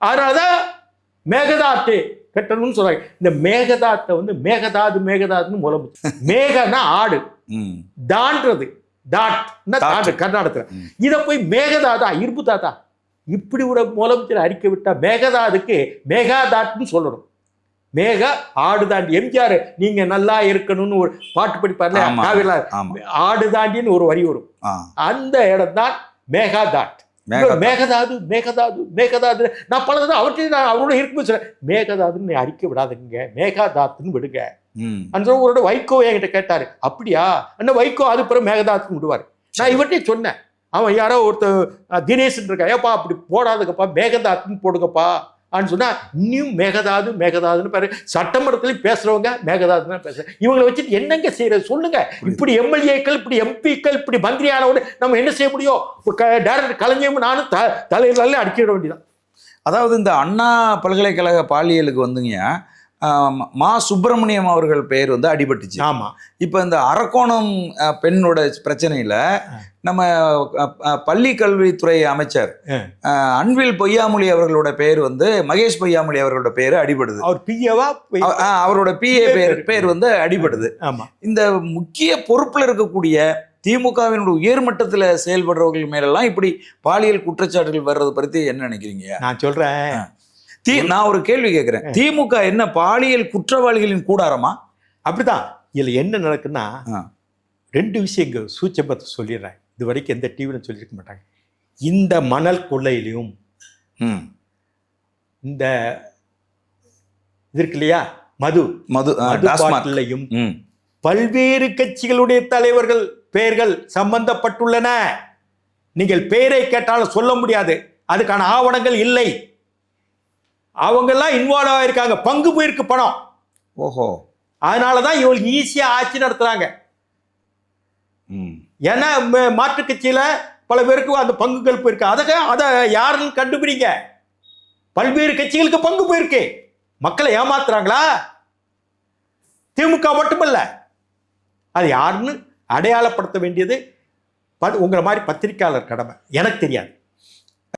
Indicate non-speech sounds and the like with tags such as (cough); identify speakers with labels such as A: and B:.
A: அதனாலதான் மேகதாட்டு கட்டணும்னு சொல்றாங்க. இந்த மேகதாத்தை வந்து மேகதாது மேகதாதுன்னு முலம் (laughs) மேகனா ஆடு. தான்றது. தாண்டு கர்நாடகத்துல. இதை போய் மேகதாதா இருப்பு தாத்தா. இப்படி ஒரு முதலமைச்சர் அறிக்கை விட்டா மேகதாதுக்கு மேகாதாட்னு சொல்லணும். மேக ஆடு தாண்டி. எம்ஜிஆர் நீங்க நல்லா இருக்கணும்னு ஒரு பாட்டு படிப்பார்ல?
B: ஆமா.
A: காவிரில
B: ஆமா.
A: ஆடு தாண்டின்னு ஒரு வரி வரும். அந்த இடம் தான் மேகாதாட்.
B: மேகதாது.
A: மேகதாது மேகதாது நான் பல தடவை அவர்கிட்ட நான் அவரோட இருக்கும்போது சொல்றேன் மேகதாதுன்னு அறிக்கை விடாதுங்க மேகாதாத்துன்னு விடுங்க. அந்த ஒரு வைகோ என்கிட்ட கேட்டாரு அப்படியா? அண்ணா வைகோ அது பிறகு மேகதாத்துக்கு விடுவார். நான் இவர்கிட்டயே சொன்னேன். அவன் யாரோ ஒருத்தர் தினேஷ்ன்னு இருக்கா ஏப்பா அப்படி போடாதுங்கப்பா மேகதாத்துன்னு போடுங்கப்பா. அப்படின்னு சொன்னா இன்னும் மேகதாது மேகதாதுன்னு பாரு. சட்டமன்றத்துலயும் பேசுறவங்க மேகதாதுன்னு தான் பேசுறேன் இவங்களை வச்சுட்டு என்னங்க செய்யறது? சொல்லுங்க. இப்படி எம்எல்ஏக்கள் இப்படி எம்பிக்கள் இப்படி மந்திரி ஆனவனு நம்ம என்ன செய்ய முடியும்? டேரக்டர் கலைஞரும் நானும் த தலையில அடிக்கிட வேண்டியதான்
B: அதாவது இந்த அண்ணா பல்கலைக்கழக பாலியலுக்கு வந்துங்க. மா சுப்பிரமணியம் அவர்கள் பெயர் வந்து அடிபட்டுச்சு.
A: ஆமா.
B: இப்போ இந்த அரக்கோணம் பெண்ணோட பிரச்சனையில நம்ம பள்ளி கல்வித்துறை அமைச்சர் அன்பில் பொய்யாமொழி அவர்களோட பெயர் வந்து மகேஷ் பொய்யாமொழி அவர்களோட பெயர் அடிபடுது.
A: அவர் பிஏவா
B: அவரோட பிஏ பேர் பேர் வந்து அடிபடுது.
A: ஆமா.
B: இந்த முக்கிய பொறுப்புல இருக்கக்கூடிய திமுகவினுடைய உயர்மட்டத்துல செயல்படுறவர்கள் மேலெல்லாம் இப்படி பாலியல் குற்றச்சாட்டுகள் வர்றது பத்தி என்ன நினைக்கிறீங்க?
A: நான் சொல்றேன்.
B: தி நான் ஒரு கேள்வி கேட்கிறேன் திமுக என்ன பாலியல் குற்றவாளிகளின் கூடாரமா?
A: அப்படிதான் இதுல என்ன நடக்குன்னா. ரெண்டு விஷயங்கள் சூச்சபத்தை சொல்லிடுறேன். இது வரைக்கும் எந்த டிவிலும் சொல்லியிருக்க மாட்டாங்க. இந்த மணல் கொள்ளையிலையும். இந்த இது இருக்கு இல்லையா? மது.
B: மது ஆ,
A: மது
B: டாஸ்மாக்.
A: பாட்டிலையும்
B: ம்.
A: பல்வேறு கட்சிகளுடைய தலைவர்கள் பெயர்கள் சம்பந்தப்பட்டுள்ளன. நீங்கள் பெயரை கேட்டாலும் சொல்ல முடியாது. அதுக்கான ஆவணங்கள் இல்லை. அவங்கெல்லாம் இன்வால்வ் ஆயிருக்காங்க. பங்கு போயிருக்கு பணம்.
B: ஓஹோ.
A: அதனால தான் இவங்களுக்கு ஈஸியாக ஆட்சி நடத்துறாங்க.
B: ம்.
A: ஏன்னா மாற்றுக் கட்சியில பல பேருக்கு அந்த பங்குகள் போயிருக்கு. அதை அதை யாருன்னு கண்டுபிடிங்க. பல்வேறு கட்சிகளுக்கு பங்கு போயிருக்கு. மக்களை ஏமாத்துறாங்களா? திமுக மட்டுமல்ல. அது யாருன்னு அடையாளப்படுத்த வேண்டியது உங்களை மாதிரி பத்திரிக்கையாளர் கடமை. எனக்கு தெரியாது.